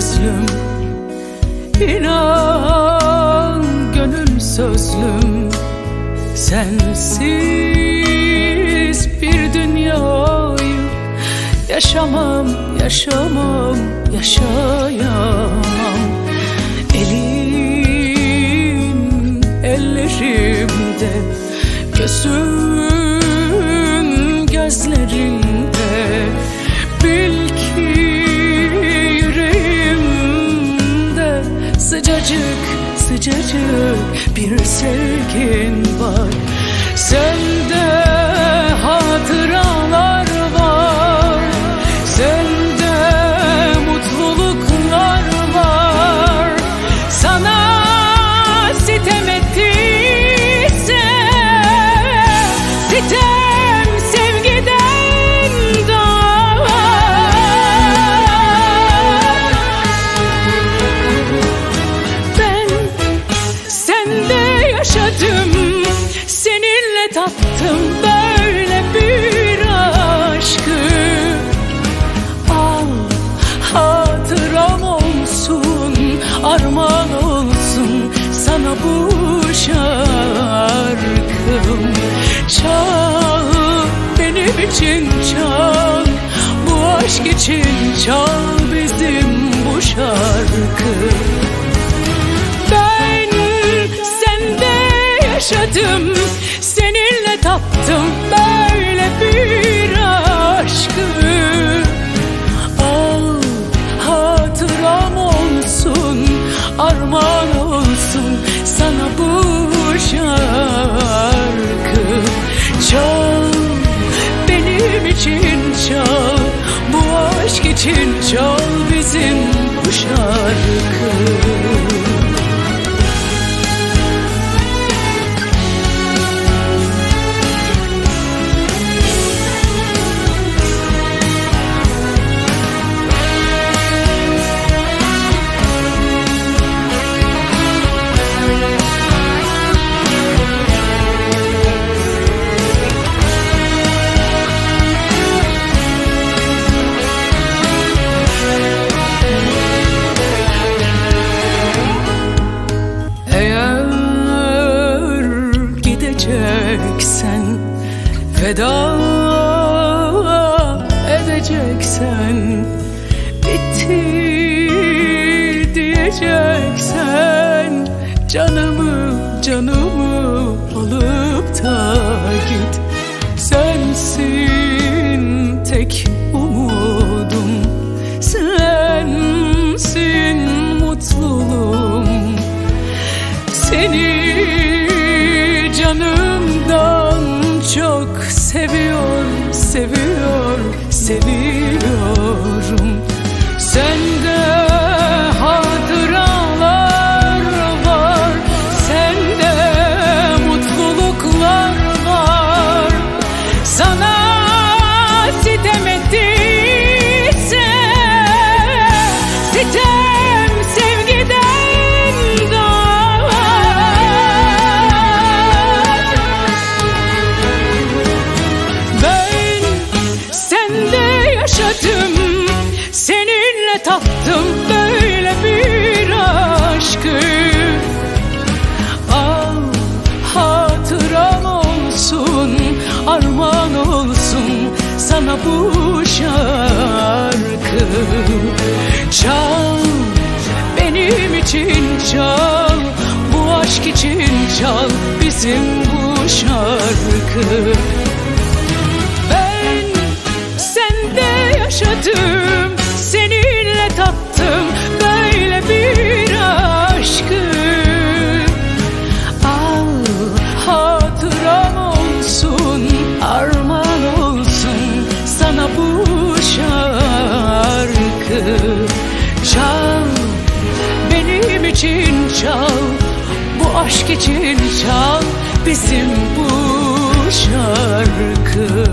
gözlüm İnan gönül sözlüm. Sensiz bir dünyayı Yaşamam, yaşamam, yaşayamam. Elim ellerimde Gözüm Sıcacık, sıcacık bir sevgin var. Sende tattım böyle bir aşkı. Al hatıram olsun Armağan olsun sana bu şarkım. Çal benim için çal Bu aşk için çal bizim bu şarkı. Ben sende yaşadım Seninle tattım böyle bir aşkı. Al hatıram olsun Armağan olsun sana bu şarkı. Çal veda edeceksen bitti diyeceksen canımı canımı alıp da git. Sensin tek umudum sensin mutluluğum. Seni c'est vu sana bu şarkı. Çal benim için çal Bu aşk için çal bizim bu şarkı. Ben sende yaşadım aşk için çal bizim bu şarkı